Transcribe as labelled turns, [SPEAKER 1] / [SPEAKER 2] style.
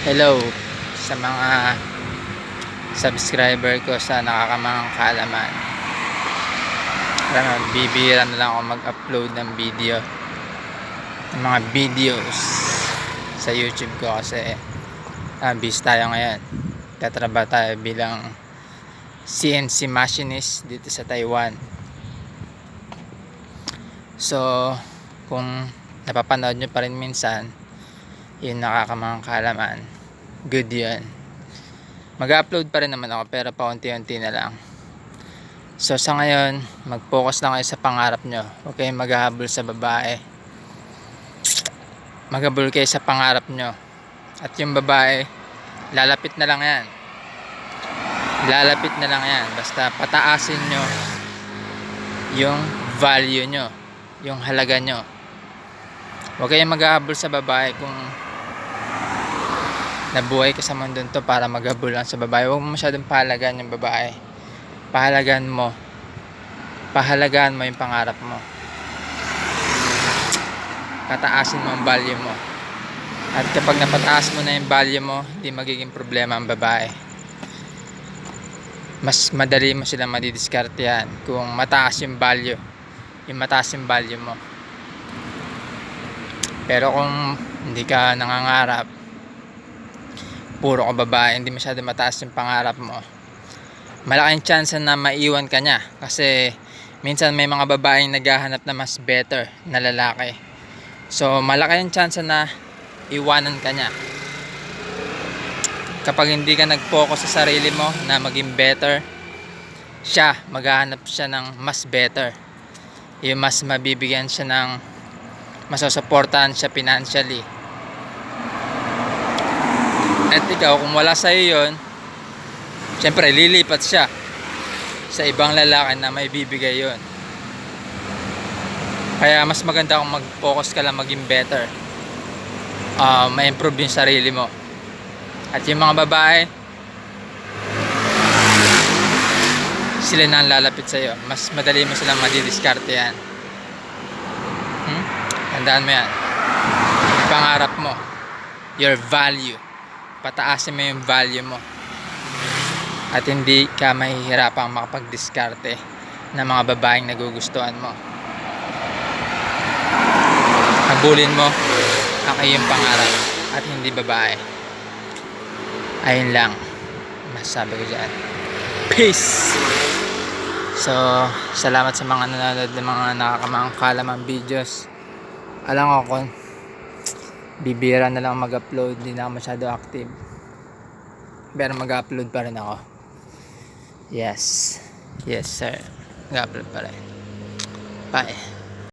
[SPEAKER 1] Hello sa mga subscriber ko sa nakakamang kaalaman. Alam bibira na lang ako mag-upload ng video. Ng mga videos sa YouTube ko kasi ah, busy tayo ngayon. Tatrabaho tayo bilang CNC machinist dito sa Taiwan. So, kung napapanood nyo pa rin minsan, yun nakakamang kaalaman. Good yun. Mag-upload pa rin naman ako pero paunti-unti na lang. So sa ngayon, mag-focus lang kayo sa pangarap nyo. Huwag kayong maghahabol sa babae. Maghabol kayo sa pangarap nyo. At yung babae, lalapit na lang yan. Lalapit na lang yan. Basta pataasin nyo yung value nyo. Yung halaga nyo. Huwag kayong maghahabol sa babae kung nabuhay ka sa mundo to para maghabol lang sa babae. Huwag mo masyadong pahalagaan yung babae. Pahalagaan mo. Pahalagaan mo yung pangarap mo. Pataasin mo ang value mo. At kapag napataas mo na yung value mo, hindi magiging problema ang babae. Mas madali mo sila madidiskartehan kung mataas yung value. Yung mataas yung value mo. Pero kung hindi ka nangangarap, puro ka babae, hindi masyado mataas yung pangarap mo, malaking chance na maiwan ka niya. Kasi minsan may mga babaeng naghahanap na mas better na lalaki. So malaki yung chance na iwanan ka niya. Kapag hindi ka nag-focus sa sarili mo na maging better, siya, maghahanap siya ng mas better. Yung mas mabibigyan siya ng masusuportahan siya financially. At ikaw, kung wala sa'yo yun, syempre lilipat siya sa ibang lalaki na may bibigay yun. Kaya mas maganda kung mag-focus ka lang maging better. Uh, ma-improve yung sarili mo. At yung mga babae, sila na ang lalapit sa'yo. Mas madali mo silang madidiskarte yan. Hmm? Tandaan mo yan. Pangarap mo. Your value. Pataasin mo yung value mo. At hindi ka mahihirapang makapag-diskarte ng mga babaeng nagugustuhan mo. Habulin mo ang iyong pangarap at hindi babae. Ayun lang. Masasabi ko dyan. Peace! So, salamat sa mga nanonood ng mga nakakamang kalamang videos. Alam ko kung bibira na lang mag-upload, hindi na ako masyado active. Pero mag-upload pa rin ako. Yes. Yes, sir. Mag-upload pa rin. Bye.